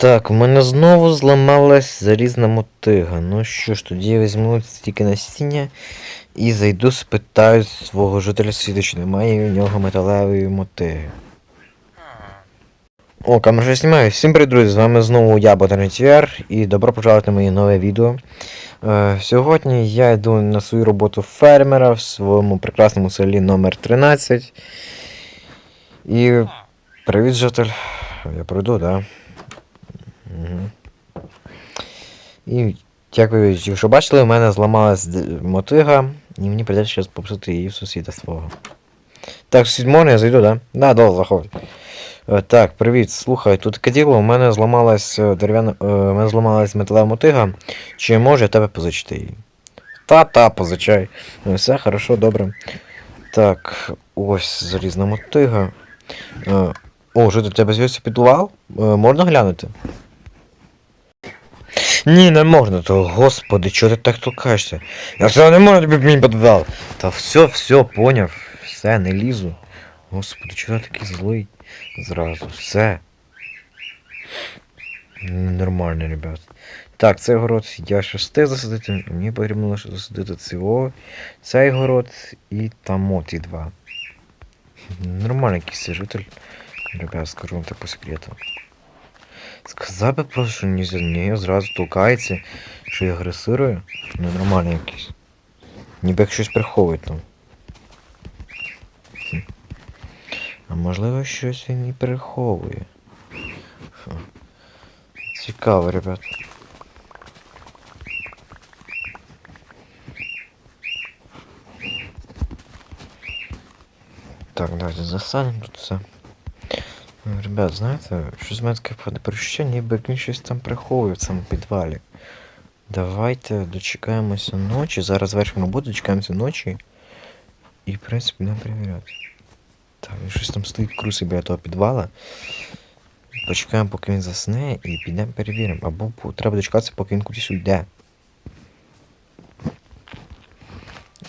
Так, в мене знову зламалась залізна мотига. Ну що ж, тоді я візьму стільки насіння і зайду спитаю свого жителя світу, чи немає у нього металевої мотиги. О, камера вже знімаю. Всім привіт, друзі! З вами знову я, Ботанітвер, і добро пожаловати на моє нове відео. Е, сьогодні я йду на свою роботу фермера в своєму прекрасному селі номер 13. І привіт, житель. Я пройду, так? Да? І як ви, якщо бачили, у мене зламалась мотига, і мені прийдеться зараз попросити її в сусіда свого. Так, сусід можна, я зайду, да? Да, да, заходь. Е, Так, привіт, слухай, тут таке діло, у мене зламалась е, дерев'яна. е, У мене зламалась металева мотига. Чи може я тебе позичити її? Та-та, позичай. Ну, все, хорошо, добре. Так, ось залізна мотига. О, що ти в тебе з'явився підвал? Можна глянути? Ні, не можна, то господи, чого ти так толкаєшся? Я все не можу тобі мій підвал. Та все, все, поняв. Все, не лізу. Господи, чого ти такий злий зразу? Все. Нормально, ребят. Так, цей город я ще встиг засадити. Мені потрібно лише засадити цього, цей город і там от і два. Нормальний якийсь житель. Ребят, скажу вам так по секрету. Сказав би просто, що не нею зразу толкається, що я агресирую. Ненормальний якийсь. Ніби як щось приховує там. А можливо щось він і приховує. Цікаво, ребят. Так, давайте засадимо тут все. Ну, Ребят, знаєте, щось в мене таке перечуття, ніби він щось там приховує в цьому підвалі. Давайте дочекаємося ночі. Зараз вершимо роботу, дочекаємося ночі. І, в принципі, будемо перевіряти. Так, він щось там стоїть крусить біля того підвала. Почекаємо, поки він засне, і підемо перевіримо. Або треба дочекатися, поки він кудись уйде.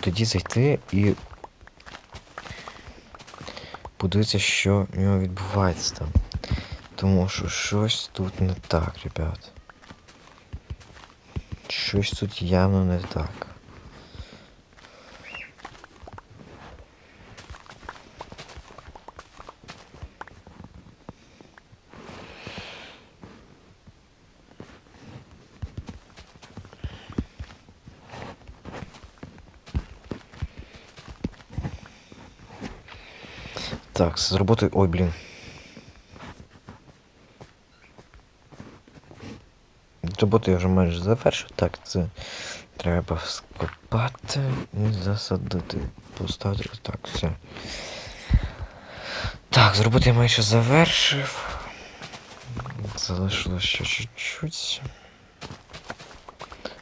Тоді зайти і подивитися, що в нього відбувається там. Тому що щось тут не так, ребят. Щось тут явно не так. Так, з роботи. Ой, блін. Роботу я вже майже завершив. Так, це треба скопати і засадити. Поставити так, все. Так, з роботи я майже завершив. Залишилось ще чуть-чуть.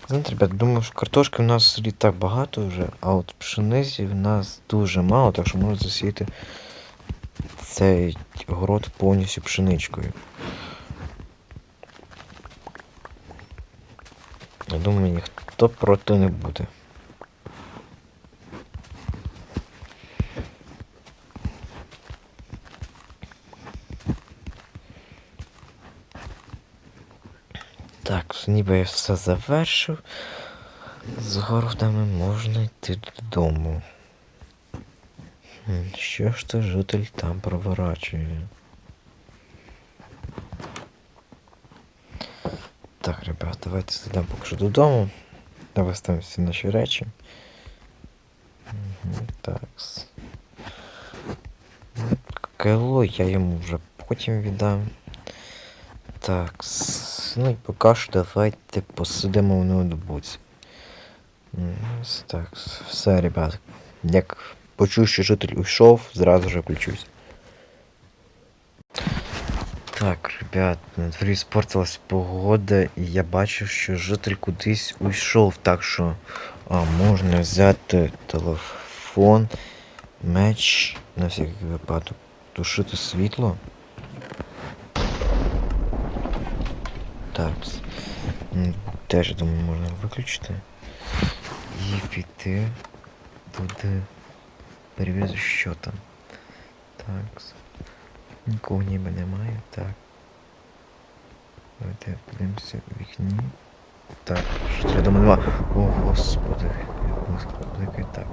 Знаєте, ребят, думаю, що картошки в нас селі так багато вже, а от пшениці в нас дуже мало, так що можна засіяти цей город повністю пшеничкою. Я думаю, ніхто проти не буде. Так, ніби я все завершив. З городами можна йти додому. Що ж то житель там проворачує? Так, ребят, давайте зайдемо поки що додому. Давай ставимо всі наші речі. Угу, так. Кайло я йому вже потім віддам. Так. Ну і поки що давайте посидимо в ноутбуці. Так, все, ребят. Як почую, що житель уйшов, зразу же включусь. Так, ребят, на дворі спортилась погода, і я бачив, що житель кудись уйшов, так що а, можна взяти телефон, меч, на всякий випадок, тушити світло. Так. Теж думаю, можна виключити. І піти туди. Перевірити, що там. Так. Нікого ніби немає, так. Давайте подивимося в вікні. Так, що це дома нема. О, господи, господи, так.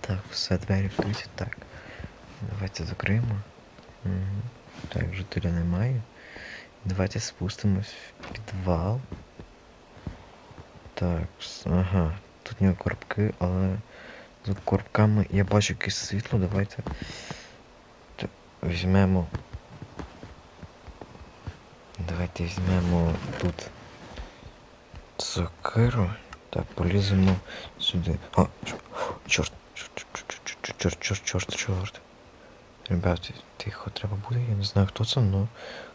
Так, все, двері відкриті. Так. Давайте закриємо. Угу. Так, жителя немає. Давайте спустимось в підвал. Так, ага. Тут нього коробки, але за коробками я бачу якесь світло. Давайте візьмемо. Давайте візьмемо тут сокиру. Так, поліземо сюди. А, чорт, чорт, чорт, чорт, чорт, чорт, чорт. Тихо, треба буде, я не знаю хто це, но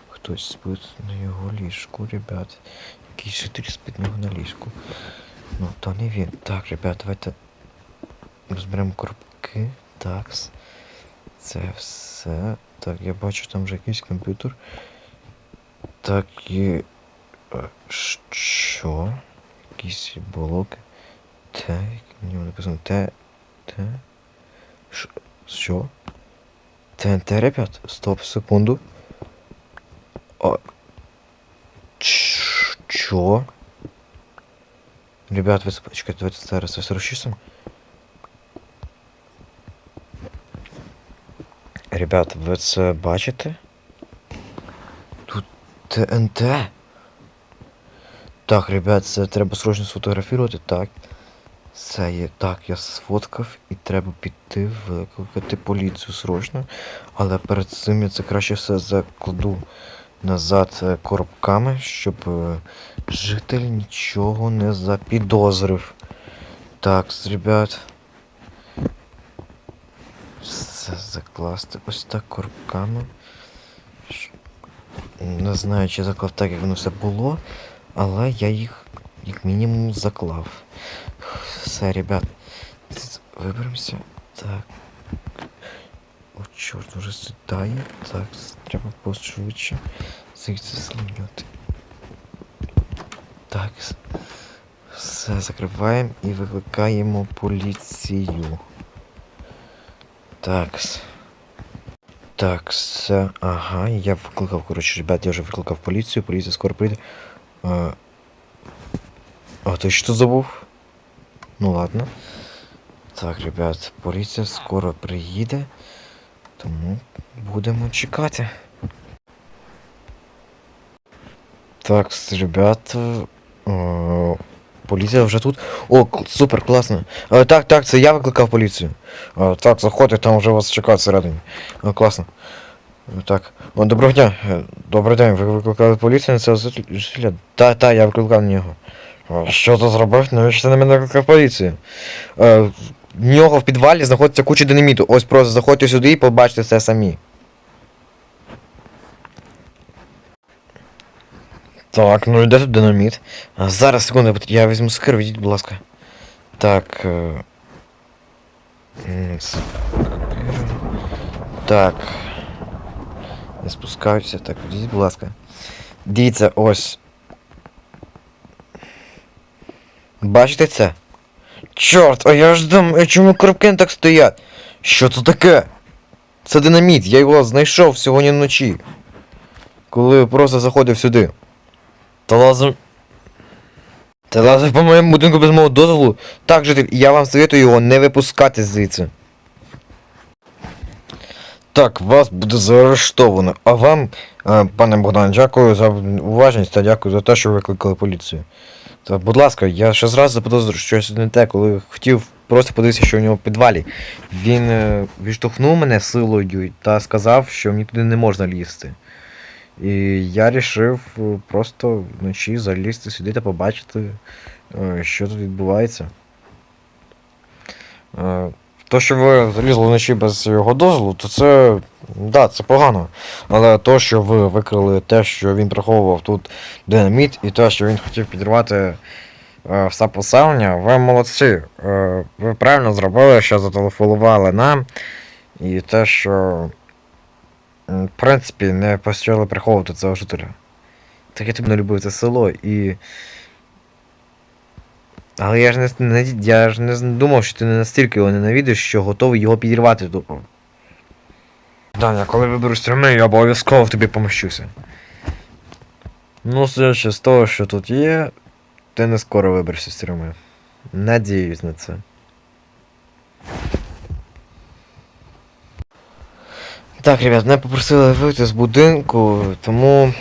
хтось спить на його ліжку, ребят. Якийсь житель спить на його на ліжку. Ну, то не він. Так, ребят, давайте розберемо коробки. Так. Це все. Так, я бачу там вже якийсь комп'ютер. Так і. е, Що? Якісь блоки. В ньому написано. Те. Ш- Що? ТНТ, ребят? Стоп, секунду. Ч- Чо? Ребят, ви чекайте, давайте зараз ви 46 Ребят, ви це бачите? Тут ТНТ. Так, ребят, це треба срочно сфотографувати, так. Це є так, я сфоткав і треба піти викликати поліцію срочно. Але перед цим я це краще все закладу назад е, коробками, щоб е, житель нічого не запідозрив. Так, ребят. Все закласти ось так коробками. Не знаю, чи заклав так, як воно все було, але я їх як мінімум заклав. Все, ребят. Виберемося. Так. О, чорт, уже сідає. Так, треба пошвидше звідси слиняти. Так. Все, закриваємо і викликаємо поліцію. Так. Так, все. Ага, я викликав, коротше, ребят, я вже викликав поліцію, поліція скоро прийде. А, а ти що забув? Ну ладно. Так, ребят, поліція скоро приїде, тому будемо чекати. Так, с- ребят. е, Поліція вже тут. О, супер, класно. Е, так, так, це я викликав поліцію. Е, так, заходьте, там вже вас чекають всередині. Класно. Так. О, доброго дня. Добрий день. Ви викликали поліцію на цього жителя-? Та, та, я викликав на нього. Що ти зробив? Навіщо ти на мене викликав поліцію? В нього в підвалі знаходиться куча динаміту. Ось просто заходьте сюди і побачите це самі. Так, ну і де тут динаміт? А, зараз, секунду, я візьму скир, відійдіть, будь ласка. Так. Е... Так. Я спускаюся, так, відійдіть, будь ласка. Дивіться, ось. Бачите це? Чорт, а я ж думаю, чому коробки не так стоять? Що це таке? Це динаміт, я його знайшов сьогодні вночі. Коли просто заходив сюди. Та лазив. Та лазив по моєму будинку без мого дозволу. Так, житель, я вам советую його не випускати звідси. Так, вас буде заарештовано. А вам, пане Богдан, дякую за уважність та дякую за те, що викликали поліцію. Та, будь ласка, я ще зразу заподозрив, що щось не те, коли хотів просто подивитися, що у нього в підвалі. Він е, відштовхнув мене силою та сказав, що мені туди не можна лізти. І я вирішив е, просто вночі залізти сюди та побачити, е, що тут відбувається. Е, То, що ви залізли вночі без його дозволу, то це. Да, це погано. Але то, що ви викрили те, що він приховував тут динаміт, і те, що він хотів підірвати е, все поселення, ви молодці. Е, ви правильно зробили, що зателефонували нам. І те, що. В принципі, не почали приховувати цього жителя. Так я тобі не любив це село і. Але я ж не, не я ж не думав, що ти не настільки його ненавидиш, що готовий його підірвати тупо. Даня, коли виберу стріми, я обов'язково тобі помощуся. Ну, судячи з того, що тут є, ти не скоро виберешся з стріми. Надіюсь на це. Так, ребят, мене попросили вийти з будинку, тому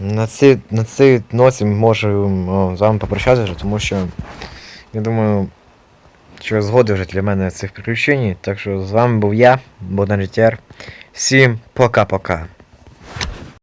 на цій, на цій ноті ми можемо з вами попрощатися, тому що я думаю, що згоди вже для мене цих приключень. Так що з вами був я, Богдан Життєр. Всім пока-пока.